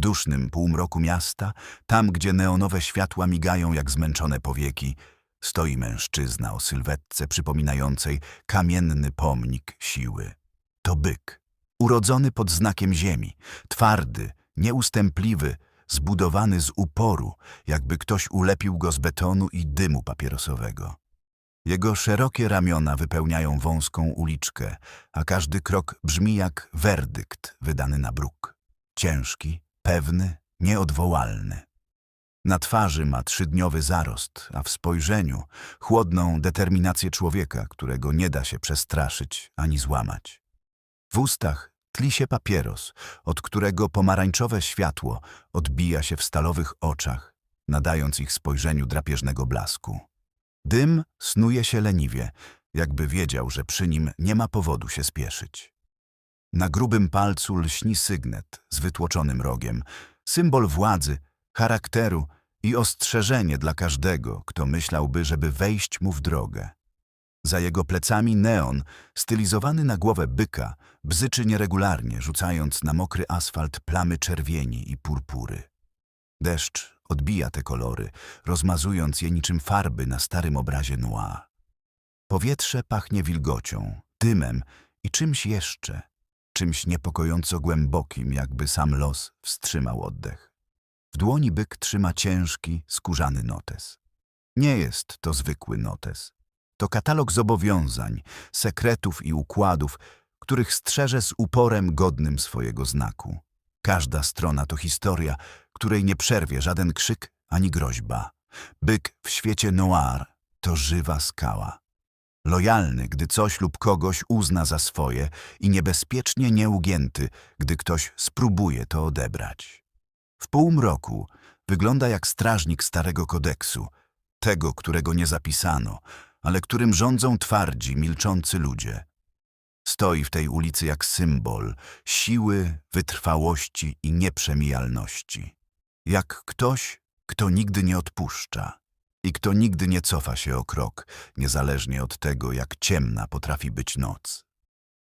dusznym półmroku miasta, tam gdzie neonowe światła migają jak zmęczone powieki, stoi mężczyzna o sylwetce przypominającej kamienny pomnik siły. To byk, urodzony pod znakiem ziemi, twardy, nieustępliwy, zbudowany z uporu, jakby ktoś ulepił go z betonu i dymu papierosowego. Jego szerokie ramiona wypełniają wąską uliczkę, a każdy krok brzmi jak werdykt wydany na bruk. Ciężki, pewny, nieodwołalny. Na twarzy ma trzydniowy zarost, a w spojrzeniu chłodną determinację człowieka, którego nie da się przestraszyć ani złamać. W ustach tli się papieros, od którego pomarańczowe światło odbija się w stalowych oczach, nadając ich spojrzeniu drapieżnego blasku. Dym snuje się leniwie, jakby wiedział, że przy nim nie ma powodu się spieszyć. Na grubym palcu lśni sygnet z wytłoczonym rogiem, symbol władzy, charakteru i ostrzeżenie dla każdego, kto myślałby, żeby wejść mu w drogę. Za jego plecami neon, stylizowany na głowę byka, bzyczy nieregularnie, rzucając na mokry asfalt plamy czerwieni i purpury. Deszcz odbija te kolory, rozmazując je niczym farby na starym obrazie noir. Powietrze pachnie wilgocią, dymem i czymś jeszcze, czymś niepokojąco głębokim, jakby sam los wstrzymał oddech. W dłoni byk trzyma ciężki, skórzany notes. Nie jest to zwykły notes. To katalog zobowiązań, sekretów i układów, których strzeże z uporem godnym swojego znaku. Każda strona to historia, której nie przerwie żaden krzyk ani groźba. Byk w świecie noir to żywa skała. Lojalny, gdy coś lub kogoś uzna za swoje i niebezpiecznie nieugięty, gdy ktoś spróbuje to odebrać. W półmroku wygląda jak strażnik starego kodeksu, tego, którego nie zapisano, ale którym rządzą twardzi, milczący ludzie. Stoi w tej ulicy jak symbol siły, wytrwałości i nieprzemijalności. Jak ktoś, kto nigdy nie odpuszcza i kto nigdy nie cofa się o krok, niezależnie od tego, jak ciemna potrafi być noc.